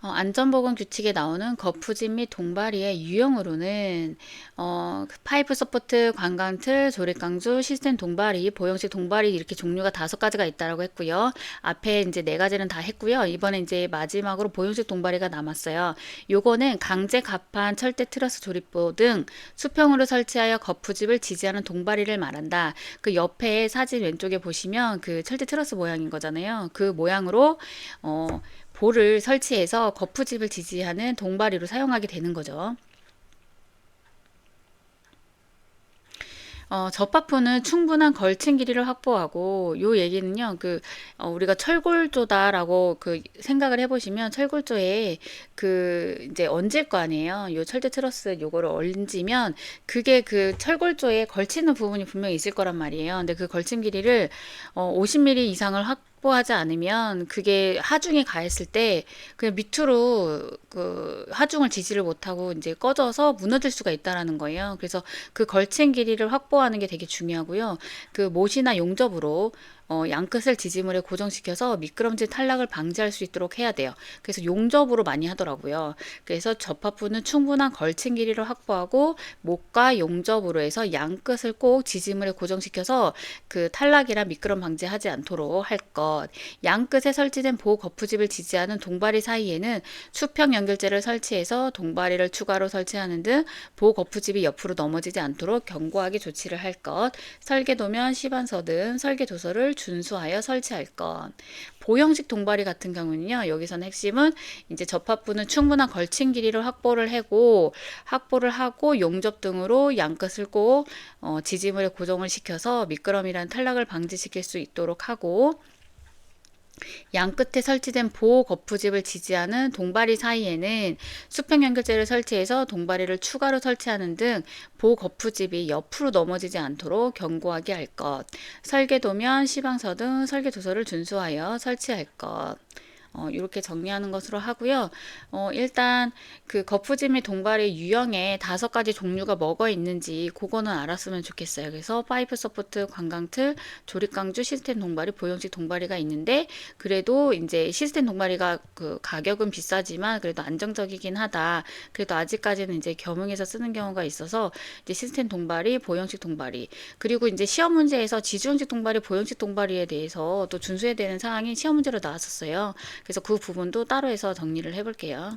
어, 안전보건 규칙에 나오는 거푸집 및 동바리의 유형으로는 어, 그 파이프 서포트, 관광틀, 조립강주, 시스템 동바리, 보형식 동바리 이렇게 종류가 다섯 가지가 있다라고 했고요. 앞에 이제 네 가지는 다 했고요. 이번에 이제 마지막으로 보형식 동바리가 남았어요. 요거는 강제 갑판, 철대 트러스 조립부 등 수평으로 설치하여 거푸집을 지지하는 동바리를 말한다. 그 옆에 사진 왼쪽에 보시면 그 철대 트러스 모양인 거잖아요. 그 모양으로 어, 볼을 설치해서 거푸집을 지지하는 동바리로 사용하게 되는 거죠. 어, 접합부는 충분한 걸친 길이를 확보하고 요 얘기는요 그 어, 우리가 철골조다라고 그 생각을 해보시면 철골조에 그 이제 얹을 거 아니에요 요 철제 트러스 요거를 얹으면 그게 그 철골조에 걸치는 부분이 분명히 있을 거란 말이에요 근데 그 걸침 길이를 어, 50mm 이상을 확 확보하지 않으면 그게 하중에 가했을 때 그냥 밑으로 그 하중을 지지를 못하고 이제 꺼져서 무너질 수가 있다라는 거예요. 그래서 그 걸친 길이를 확보하는 게 되게 중요하고요. 그 못이나 용접으로 어, 양끝을 지지물에 고정시켜서 미끄럼질 탈락을 방지할 수 있도록 해야 돼요. 그래서 용접으로 많이 하더라고요. 그래서 접합부는 충분한 걸친 길이를 확보하고 목과 용접으로 해서 양끝을 꼭 지지물에 고정시켜서 그 탈락이나 미끄럼 방지하지 않도록 할 것. 양끝에 설치된 보호 거푸집을 지지하는 동바리 사이에는 수평 연결재를 설치해서 동바리를 추가로 설치하는 등 보호 거푸집이 옆으로 넘어지지 않도록 견고하게 조치를 할 것. 설계도면, 시반서 등 설계 도서를 준수하여 설치할 것. 보형식 동바리 같은 경우는요. 여기서는 핵심은 이제 접합부는 충분한 걸친 길이를 확보를 하고 확보를 하고 용접 등으로 양끝을 꼭 어, 지지물에 고정을 시켜서 미끄럼이라는 탈락을 방지시킬 수 있도록 하고 양 끝에 설치된 보호 거푸집을 지지하는 동바리 사이에는 수평 연결재를 설치해서 동바리를 추가로 설치하는 등 보호 거푸집이 옆으로 넘어지지 않도록 견고하게 할 것. 설계도면, 시방서 등 설계 도서를 준수하여 설치할 것. 어, 이렇게 정리하는 것으로 하고요. 어, 일단 그 거푸짐 및 동발의 유형에 다섯 가지 종류가 뭐가 있는지 그거는 알았으면 좋겠어요. 그래서 파이프 서포트, 관광틀, 조립강주, 시스템 동발이, 보형식 동발이가 있는데 그래도 이제 시스템 동발이가 그 가격은 비싸지만 그래도 안정적이긴 하다. 그래도 아직까지는 이제 겸응해서 쓰는 경우가 있어서 이제 시스템 동발이, 보형식 동발이 그리고 이제 시험 문제에서 지주형식 동발이, 보형식 동발이에 대해서 또 준수해야 되는 사항이 시험 문제로 나왔었어요. 그래서 그 부분도 따로 해서 정리를 해볼게요.